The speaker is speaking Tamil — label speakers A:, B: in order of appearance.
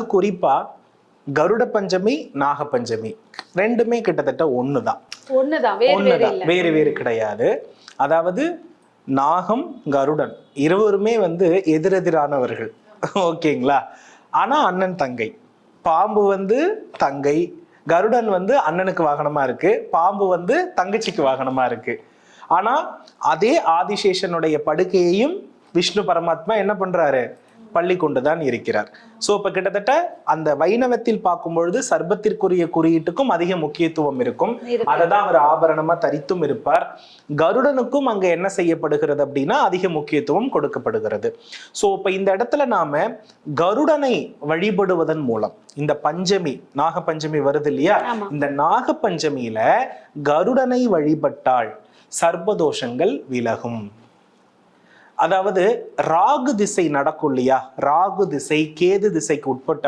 A: குறிப்பா கருட பஞ்சமி நாக பஞ்சமி. ரெண்டுமே கிட்டத்தட்ட ஒண்ணுதான்.
B: ஒண்ணுதான். வேறு வேறு
A: ஒண்ணுதான்.
B: இல்ல.
A: வேறு வேறு கிடையாது. அதாவது நாகம் கருடன் இருவருமே வந்து எதிரெதிரானவர்கள். ஓகேங்களா? ஆனா அண்ணன் தங்கை. பாம்பு வந்து தங்கை கருடன் வந்து அண்ணனுக்கு வாகனமா இருக்கு. பாம்பு வந்து தங்கச்சிக்கு வாகனமா இருக்கு. ஆனா அதே ஆதிசேஷனுடைய படுக்கையையும் விஷ்ணு பரமாத்மா என்ன பண்றாரு? பள்ளி கொண்டுதான் இருக்கிறார். சோ இப்ப கிட்டத்தட்ட அந்த வைணவத்தில் பார்க்கும் பொழுது சர்ப்பத்திற்குரிய குறியீட்டுக்கும் அதிக முக்கியத்துவம் இருக்கும்.
B: இருக்கு.
A: அதை தான் அவர் ஆபரணமா தரித்தும் இருப்பார். கருடனுக்கும் அங்க என்ன செய்யப்படுகிறது அப்படின்னா அதிக முக்கியத்துவம் கொடுக்கப்படுகிறது. சோ இப்ப இந்த இடத்துல நாம கருடனை வழிபடுவதன் மூலம் இந்த பஞ்சமி நாக பஞ்சமி வருது இல்லையா. இந்த நாக பஞ்சமியில கருடனை வழிபட்டால் சர்ப்பதோஷங்கள் விலகும். அதாவது ராகு திசை நடக்கும் இல்லையா? ராகு திசை கேது திசைக்கு உட்பட்ட